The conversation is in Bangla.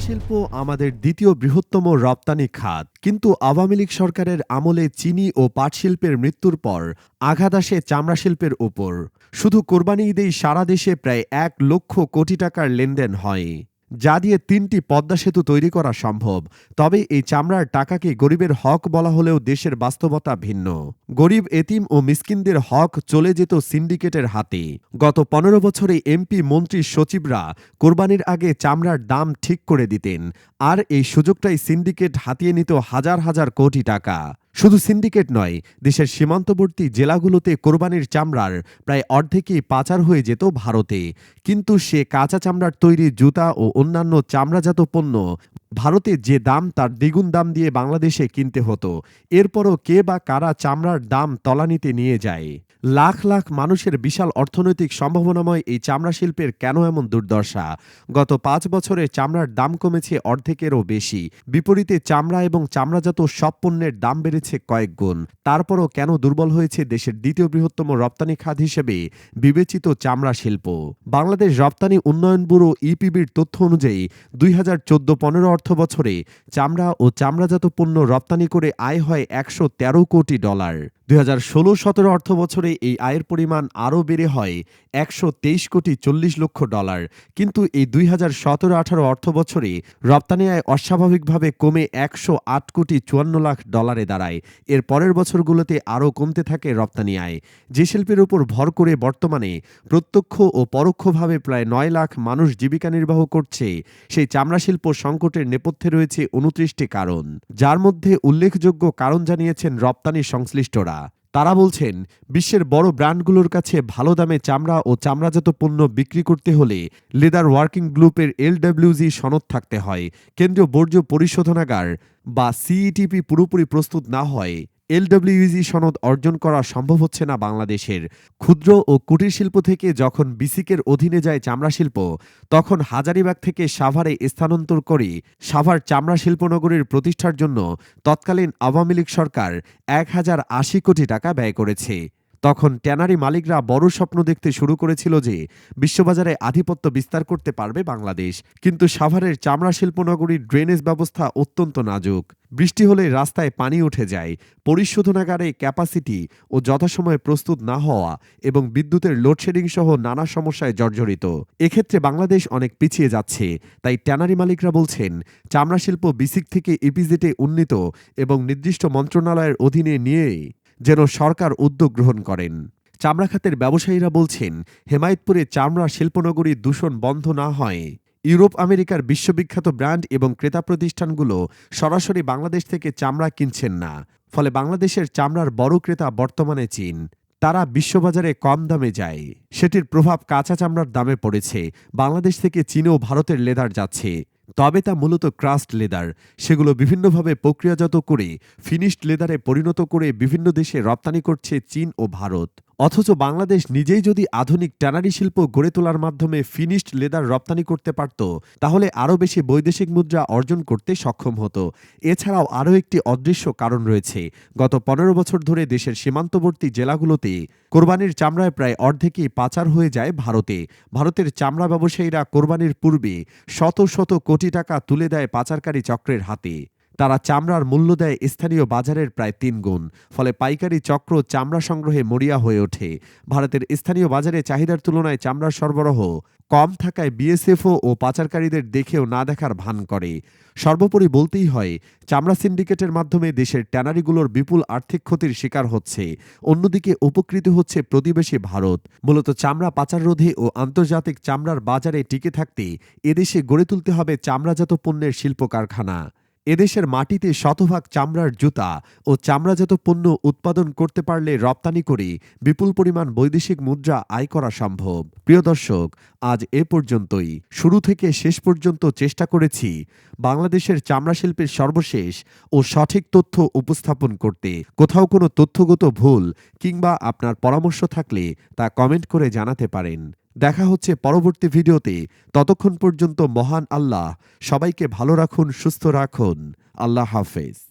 শিল্প আমাদের দ্বিতীয় বৃহত্তম রপ্তানি খাত। কিন্তু আওয়ামী লীগ সরকারের আমলে চিনি ও পাট শিল্পের মৃত্যুর পর আঘাত আসে চামড়া শিল্পের উপর। শুধু কোরবানি ঈদেই সারা দেশে প্রায় এক লক্ষ কোটি টাকার লেনদেন হয়। যা দিয়ে তিনটি পদ্মা সেতু তৈরি করা সম্ভব। তবে এই চামড়ার টাকাকে গরিবের হক বলা হলেও দেশের বাস্তবতা ভিন্ন। গরিব এতিম ও মিসকিনদের হক চলে যেত সিন্ডিকেটের হাতে। গত পনেরো বছরে এমপি মন্ত্রী সচিবরা কোরবানির আগে চামড়ার দাম ঠিক করে দিতেন। আর এই সুযোগটাই সিন্ডিকেট হাতিয়ে নিত হাজার হাজার কোটি টাকা। শুধু সিন্ডিকেট নয়, দেশের সীমান্তবর্তী জেলাগুলোতে কোরবানির চামড়ার প্রায় অর্ধেকই পাচার হয়ে যেত ভারতে। কিন্তু সে কাঁচা চামড়ার তৈরি জুতা ও অন্যান্য চামড়াজাত পণ্য ভারতে যে দাম তার দ্বিগুণ দাম দিয়ে বাংলাদেশে কিনতে হতো, এরপরও কে বা কারা চামড়ার দাম তলানিতে নিয়ে যায়? লাখ লাখ মানুষের বিশাল অর্থনৈতিক সম্ভাবনাময় এই চামড়া শিল্পের কেন এমন দুর্দশা? গত পাঁচ বছরে চামড়ার দাম কমেছে অর্ধেকেরও বেশি, বিপরীতে চামড়া এবং চামড়াজাত সব পণ্যের দাম বেড়েছে কয়েক গুণ। তারপরও কেন দুর্বল হয়েছে দেশের দ্বিতীয় বৃহত্তম রপ্তানি খাত হিসেবে বিবেচিত চামড়া শিল্প? বাংলাদেশ রপ্তানি উন্নয়ন ব্যুরো ইপিবির তথ্য অনুযায়ী, দুই হাজার চোদ্দ পনেরো অর্থ বছরে চামড়া ও চামড়াজাত পণ্য রপ্তানি করে আয় হয় একশো তেরো কোটি ডলার। দুই হাজার ষোলো সতেরো অর্থ বছরে এই আয়ের পরিমাণ আরও বেড়ে হয় একশো তেইশ কোটি চল্লিশ লক্ষ ডলার। কিন্তু এই দুই হাজার সতেরো আঠারো অর্থ বছরে রপ্তানি আয় অস্বাভাবিকভাবে কমে একশো আট কোটি চুয়ান্ন লাখ ডলারে দাঁড়ায়। এর পরের বছরগুলোতে আরও কমতে থাকে রপ্তানি আয়। যে শিল্পের উপর ভর করে বর্তমানে প্রত্যক্ষ ও পরোক্ষভাবে প্রায় নয় লাখ মানুষ জীবিকা নির্বাহ করছে, সেই চামড়া শিল্প সংকটের নেপথ্যে রয়েছে উনত্রিশটি কারণ। যার মধ্যে উল্লেখযোগ্য কারণ জানিয়েছেন রপ্তানি সংশ্লিষ্টরা। তারা বলছেন, বিশ্বের বড় ব্র্যান্ডগুলোর কাছে ভালো দামে চামড়া ও চামড়াজাত পণ্য বিক্রি করতে হলে লেদার ওয়ার্কিং গ্রুপের এলডব্লিউজি সনদ থাকতে হয়। কেন্দ্রীয় বর্জ্য পরিশোধনাগার বা সিইটিপি পুরোপুরি প্রস্তুত না হয়। এলডব্লিউজি সনদ অর্জন করা সম্ভব হচ্ছে না বাংলাদেশের। ক্ষুদ্র ও কুটির শিল্প থেকে যখন বিসিকের অধীনে যায় চামড়া শিল্প, তখন হাজারিবাগ থেকে সাভারে স্থানান্তর করে সাভার চামড়া শিল্পনগরীর প্রতিষ্ঠার জন্য তৎকালীন আওয়ামী লীগ সরকার এক হাজার আশি কোটি টাকা ব্যয় করেছে। তখন ট্যানারি মালিকরা বড় স্বপ্ন দেখতে শুরু করেছিল যে বিশ্ববাজারে আধিপত্য বিস্তার করতে পারবে বাংলাদেশ। কিন্তু সাভারের চামড়া শিল্পনগরীর ড্রেনেজ ব্যবস্থা অত্যন্ত নাজুক। বৃষ্টি হলে রাস্তায় পানি উঠে যায়। পরিশোধনাগারে ক্যাপাসিটি ও যথাসময়ে প্রস্তুত না হওয়া এবং বিদ্যুতের লোডশেডিং সহ নানা সমস্যায় জর্জরিত। এক্ষেত্রে বাংলাদেশ অনেক পিছিয়ে যাচ্ছে, তাই ট্যানারি মালিকরা বলছেন, চামড়া শিল্প বিসিক থেকে ইপিজেটে উন্নীত এবং নির্দিষ্ট মন্ত্রণালয়ের অধীনে নিয়ে যেন সরকার উদ্যোগ গ্রহণ করেন। চামড়া খাতের ব্যবসায়ীরা বলছেন, হেমায়তপুরে চামড়া শিল্পনগরী দূষণ বন্ধ না হয়। ইউরোপ, আমেরিকার বিশ্ববিখ্যাত ব্র্যান্ড এবং ক্রেতা প্রতিষ্ঠানগুলো সরাসরি বাংলাদেশ থেকে চামড়া কিনছেন না। ফলে বাংলাদেশের চামড়ার বড় ক্রেতা বর্তমানে চীন। তারা বিশ্ববাজারে কম দামে যায়। সেটির প্রভাব কাঁচা চামড়ার দামে পড়েছে। বাংলাদেশ থেকে চীনেও ভারতের লেদার যাচ্ছে। তবে তা মূলত ক্রাস্ট লেদার। সেগুলো বিভিন্নভাবে প্রক্রিয়াজাত করে, ফিনিশড লেদারে পরিণত করে বিভিন্ন দেশে রপ্তানি করছে চীন ও ভারত। অথচ বাংলাদেশ নিজেই যদি আধুনিক ট্যানারি শিল্প গড়ে তোলার মাধ্যমে ফিনিশড লেদার রপ্তানি করতে পারত, তাহলে আরও বেশি বৈদেশিক মুদ্রা অর্জন করতে সক্ষম হতো। এছাড়াও আরও একটি অদৃশ্য কারণ রয়েছে। গত পনেরো বছর ধরে দেশের সীমান্তবর্তী জেলাগুলোতে কোরবানির চামড়ায় প্রায় অর্ধেকই পাচার হয়ে যায় ভারতে। ভারতের চামড়া ব্যবসায়ীরা কোরবানির পূর্বে শত শত কোটি টাকা তুলে দেয় পাচারকারী চক্রের হাতে। তারা চামড়ার মূল্য দেয় স্থানীয় বাজারের প্রায় তিন গুণ, ফলে পাইকারি চক্র চামড়া সংগ্রহে মরিয়া হয়ে ওঠে। ভারতের স্থানীয় বাজারে চাহিদার তুলনায় চামড়ার সরবরাহ কম থাকায় বিএসএফও ও পাচারকারীদের দেখেও না দেখার ভান করে। সর্বোপরি বলতেই হয়, চামড়া সিন্ডিকেটের মাধ্যমে দেশের ট্যানারিগুলোর বিপুল আর্থিক ক্ষতির শিকার হচ্ছে। অন্যদিকে উপকৃত হচ্ছে প্রতিবেশী ভারত। মূলত চামড়া পাচার রোধে ও আন্তর্জাতিক চামড়ার বাজারে টিকে থাকতে এদেশে গড়ে তুলতে হবে চামড়াজাত পণ্যের শিল্প কারখানা এদেশের মাটিতে শতভাগ চামড়ার জুতা ও চামড়াজাত পণ্য উৎপাদন করতে পারলে রপ্তানি করে বিপুল পরিমাণ বৈদেশিক মুদ্রা আয় করা সম্ভব। প্রিয় দর্শক, আজ এ পর্যন্তই। শুরু থেকে শেষ পর্যন্ত চেষ্টা করেছি বাংলাদেশের চামড়া শিল্পের সর্বশেষ ও সঠিক তথ্য উপস্থাপন করতে। কোথাও কোনো তথ্যগত ভুল কিংবা আপনার পরামর্শ থাকলে তা কমেন্ট করে জানাতে পারেন। দেখা হচ্ছে পরবর্তী ভিডিওতে। ততক্ষণ পর্যন্ত মহান আল্লাহ সবাইকে ভালো রাখুন, সুস্থ রাখুন। আল্লাহ হাফেজ।